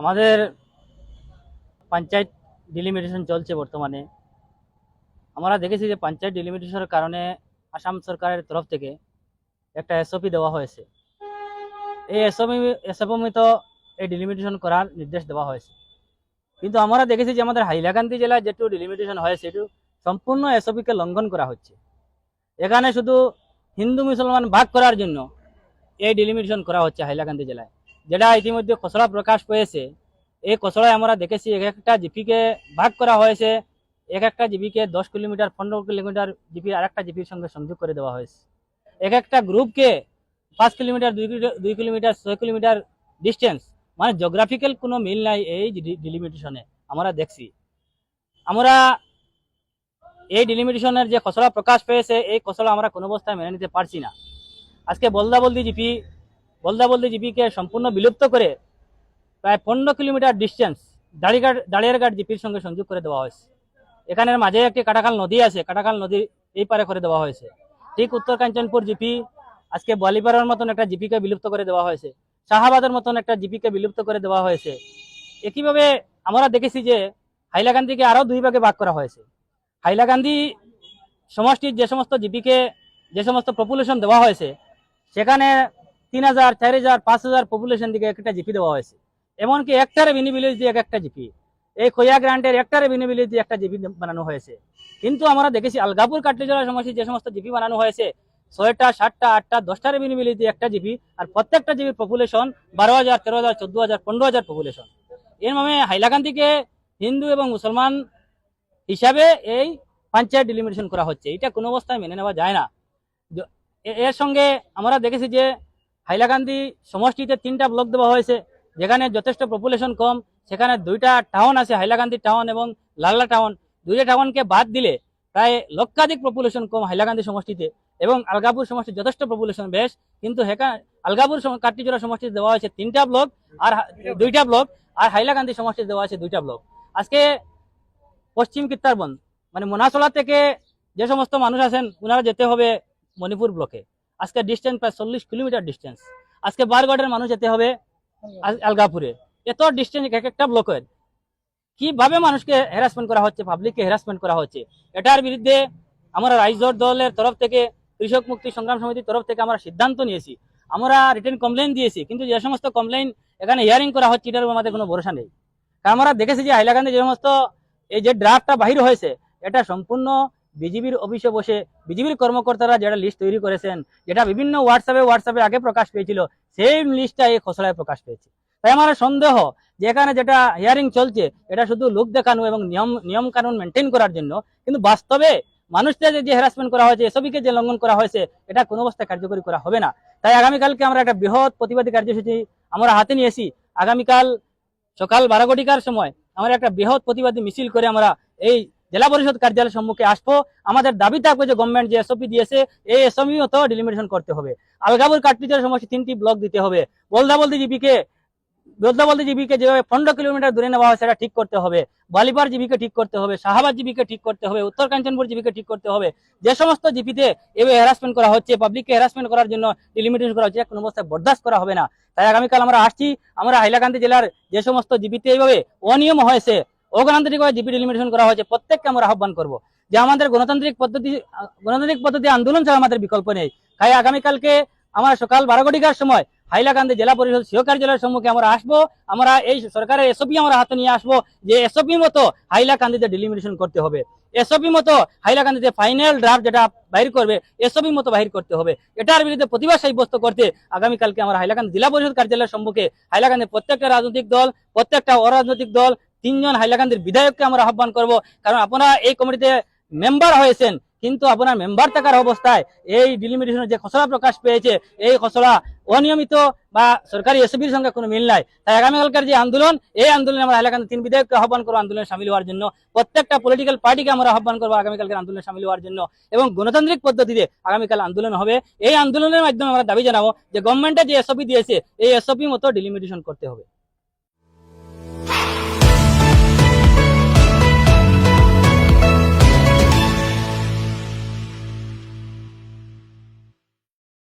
আমাদের পঞ্চায়েত ডিলিমিটেশন চলছে বর্তমানে। আমরা দেখেছি যে পঞ্চায়েত ডিলিমিটেশনের কারণে আসাম সরকারের তরফ থেকে একটা এসওপি দেওয়া হয়েছে। এই এসওপি এসওপি তো এই ডিলিমিটেশন করার নির্দেশ দেওয়া হয়েছে। কিন্তু আমরা দেখেছি যে আমাদের হাইলাকান্দি জেলায় যেটু ডিলিমিটেশন হয়েছে সেটু সম্পূর্ণ এসওপিকে লঙ্ঘন করা হচ্ছে। এখানে শুধু হিন্দু মুসলমান ভাগ করার জন্য এই ডিলিমিটেশন করা হচ্ছে হাইলাকান্দি জেলায়। যেটা ইতিমধ্যে খসড়া প্রকাশ পেয়েছে, এই খসড়ায় আমরা দেখেছি এক একটা জিপিকে ভাগ করা হয়েছে, এক একটা জিপিকে দশ কিলোমিটার, পনেরো কিলোমিটার জিপি আর একটা জিপির সঙ্গে সংযোগ করে দেওয়া হয়েছে। এক একটা গ্রুপকে পাঁচ কিলোমিটার, দুই দুই কিলোমিটার, ছয় কিলোমিটার ডিস্টেন্স মানে জিওগ্রাফিক্যাল কোনো মিল নাই এই ডিলিমিটেশনে আমরা দেখছি। আমরা এই ডিলিমিটেশনের যে খসড়া প্রকাশ পেয়েছে, এই খসড়া আমরা কোনো অবস্থায় মেনে নিতে পারছি না। আজকে বলদাবলদি জিপি বলদাবলদি জিপিকে সম্পূর্ণ বিলুপ্ত করে প্রায় পনেরো কিলোমিটার ডিস্টেন্স দাড়িঘাট, দাঁড়িয়ারঘাট জিপির সঙ্গে সংযোগ করে দেওয়া হয়েছে। এখানের মাঝে একটি কাটাখাল নদী আছে, কাটাখাল নদীর এই পারে করে দেওয়া হয়েছে। ঠিক উত্তর কাঞ্চনপুর জিপি আজকে বলিপাড়ার মতন একটা জিপিকে বিলুপ্ত করে দেওয়া হয়েছে। শাহাবাদের মতন একটা জিপিকে বিলুপ্ত করে দেওয়া হয়েছে। একইভাবে আমরা দেখেছি যে হাইলাকান্দিকে আরও দুই ভাগে ভাগ করা হয়েছে। হাইলাকান্দি সমষ্টির যে সমস্ত জিপিকে, যে সমস্ত পপুলেশন দেওয়া হয়েছে, সেখানে তিন হাজার, চার হাজার, পাঁচ হাজার পপুলেশন দিকে একটা জিপি দেওয়া হয়েছে। এমনকি একটা রেভিনিউ ভিলেজ দিয়ে এক একটা জিপি। এই খোয়া গ্রান্টের একটা রেভিনিউ ভিলেজ দিয়ে একটা জিপি বানানো হয়েছে। কিন্তু আমরা দেখেছি আলগাপুর কাটলিজলা সমষ্টির যে সমস্ত জিপি বানানো হয়েছে, ছয়টা, সাতটা, আটটা দশটা রেভিনিউ ভিলেজ দিয়ে একটা জিপি আর প্রত্যেকটা জিপির পপুলেশন বারো হাজার, তেরো হাজার, চোদ্দ হাজার, পনেরো হাজার পপুলেশন এর মানে হাইলাকান্দিকে হিন্দু এবং মুসলমান হিসাবে এই পঞ্চায়েত ডিলিমিটেশন করা হচ্ছে। এটা কোনো অবস্থায় মেনে নেওয়া যায় না। এর সঙ্গে আমরা দেখেছি যে হাইলাকান্দি সমষ্টিতে তিনটা ব্লক দেওয়া হয়েছে, যেখানে যথেষ্ট পপুলেশন কম, সেখানে দুইটা টাউন আছে হাইলাকান্দি টাউন এবং লাল্লা টাউন দুইটা টাউনকে বাদ দিলে প্রায় লক্ষাধিক পপুলেশন কম হাইলাকান্দি সমষ্টিতে এবং আলগাপুর সমষ্টি যথেষ্ট পপুলেশন বেশ, কিন্তু সেখানে আলগাপুর কাটিজোড়া সমষ্টিতে দেওয়া হয়েছে তিনটা ব্লক আর দুইটা ব্লক আর হাইলাকান্দি সমষ্টিতে দেওয়া আছে দুইটা ব্লক আজকে পশ্চিম কিত্তারবন মানে মোনাসলা থেকে যে সমস্ত মানুষ আছেন ওনারা যেতে হবে মণিপুর ব্লকে আজকে ডিস্টেন্স প্রায় চল্লিশ কিলোমিটার ডিস্টেন্স আজকে বারগড়ের মানুষ যেতে হবে আলগাপুরে। এত ডিস্টেন্স এক একটা ব্লকের কীভাবে মানুষকে হ্যারাসমেন্ট করা হচ্ছে পাবলিককে হ্যারাসমেন্ট করা হচ্ছে? এটার বিরুদ্ধে আমরা রাইজোর দলের তরফ থেকে, কৃষক মুক্তি সংগ্রাম সমিতির তরফ থেকে আমরা সিদ্ধান্ত নিয়েছি। আমরা রিটার্ন কমপ্লেন দিয়েছি, কিন্তু যে সমস্ত কমপ্লেন এখানে হিয়ারিং করা হচ্ছে, এটার আমাদের কোনো ভরসা নেই। আমরা দেখেছি যে হাইলাকান্দি যে সমস্ত এই যে ড্রাফটটা বাহির হয়েছে, এটা সম্পূর্ণ বিজিবির অফিসে বসে বিজিবির কর্মকর্তারা যেটা লিস্ট তৈরি করেছেন, যেটা বিভিন্ন হোয়াটসঅ্যাপে হোয়াটসঅ্যাপে আগে প্রকাশ পেয়েছিল সেই লিস্টটা এই খসড়ায় প্রকাশ পেয়েছে। তাই আমার সন্দেহ যে এখানে যেটা হিয়ারিং চলছে, এটা শুধু লোক দেখানো এবং নিয়ম নিয়ম কানুন মেনটেন করার জন্য, কিন্তু বাস্তবে মানুষদের যে হ্যারাসমেন্ট করা হয়েছে এসবিকে যে লঙ্ঘন করা হয়েছে, এটা কোনো অবস্থায় কার্যকরী করা হবে না। তাই আগামীকালকে আমরা একটা বৃহৎ প্রতিবাদী কার্যসূচি আমরা হাতে নিয়েছি আগামীকাল সকাল বারো ঘটিকার সময় আমরা একটা বৃহৎ প্রতিবাদী মিছিল করে আমরা এই জেলা পরিষদ কার্যালয়ের সম্মুখে আসব। আমাদের দাবি থাকবে যে গভর্নমেন্ট যে এসওপি দিয়েছে, এই এসওপি মতো ডিলিমিটেশন করতে হবে। আলগাপুর কাটপিচের সমস্ত তিনটি ব্লক দিতে হবে। বলদা বলদি জিপিকে বলদা বলদি জিপিকে যেভাবে পনেরো কিলোমিটার দূরে নেওয়া হয়, সেটা ঠিক করতে হবে। বালিপার জিপিকে ঠিক করতে হবে। শাহাবাদ জিপিকে ঠিক করতে হবে। উত্তর কাঞ্চনপুর জিপিকে ঠিক করতে হবে। যে সমস্ত জিপিতে এভাবে হ্যারাসমেন্ট করা হচ্ছে পাবলিককে হ্যারাসমেন্ট করার জন্য ডিলিমিটেশন করা হচ্ছে, কোনো অবস্থায় বরদাস্ত করা হবে না। তাই আগামীকাল আমরা আসছি। আমরা হাইলাকান্দি জেলার যে সমস্ত জিপিতে এইভাবে অনিয়ম হয়েছে অগণতান্ত্রিকভাবে জিপি ডিলিমিটেশন করা হয়েছে, প্রত্যেককে আমরা আহ্বান করব যে আমাদের গণতান্ত্রিক পদ্ধতি গণতান্ত্রিক পদ্ধতি আন্দোলন ছাড়া আমাদের বিকল্প নেই। তাই আগামীকালকে আমরা সকাল বারো ঘটিকার সময় হাইলাকান্দি জেলা পরিষদ সিও কার্যালয়ের সম্মুখে আমরা আসব। আমরা এই সরকারের এসওপি আমরা হাতে নিয়ে আসব যে এসওপি মতো হাইলাকান্দিতে ডিলিমিটেশন করতে হবে। এসওপি মতো হাইলাকান্দিতে ফাইনাল ড্রাফট যেটা বাহির করবে এসওপি মতো বাহির করতে হবে। এটার বিরুদ্ধে প্রতিবাদ সাব্যস্ত করতে আগামীকালকে আমরা হাইলাকান্দি জেলা পরিষদ কার্যালয়ের সম্মুখে হাইলাকান্দি প্রত্যেকটা রাজনৈতিক দল, প্রত্যেকটা অরাজনৈতিক দল তিনজন হাইলাকান্দির বিধায়ককে আমরা আহ্বান করব। কারণ আপনারা এই কমিটিতে মেম্বার হয়েছেন, কিন্তু আপনার মেম্বার থাকার অবস্থায় এই ডিলিমিটেশনের যে খসড়া প্রকাশ পেয়েছে, এই খসড়া অনিয়মিত বা সরকারি এসবির সঙ্গে কোনো মিল নাই। তাই আগামীকালকার যে আন্দোলন, এই আন্দোলনে আমরা এলাকার তিন বিধায়ককে আহ্বান করব আন্দোলনে সামিল হওয়ার জন্য। প্রত্যেকটা পলিটিক্যাল পার্টিকে আমরা আহ্বান করব আগামীকালকের আন্দোলনে সামিল হওয়ার জন্য। এবং গণতান্ত্রিক পদ্ধতিতে আগামীকাল আন্দোলন হবে। এই আন্দোলনের মাধ্যমে আমরা দাবি জানাব যে গভর্নমেন্টে যে এসওপি দিয়েছে, এই এসওপি মতো ডিলিমিটেশন করতে হবে।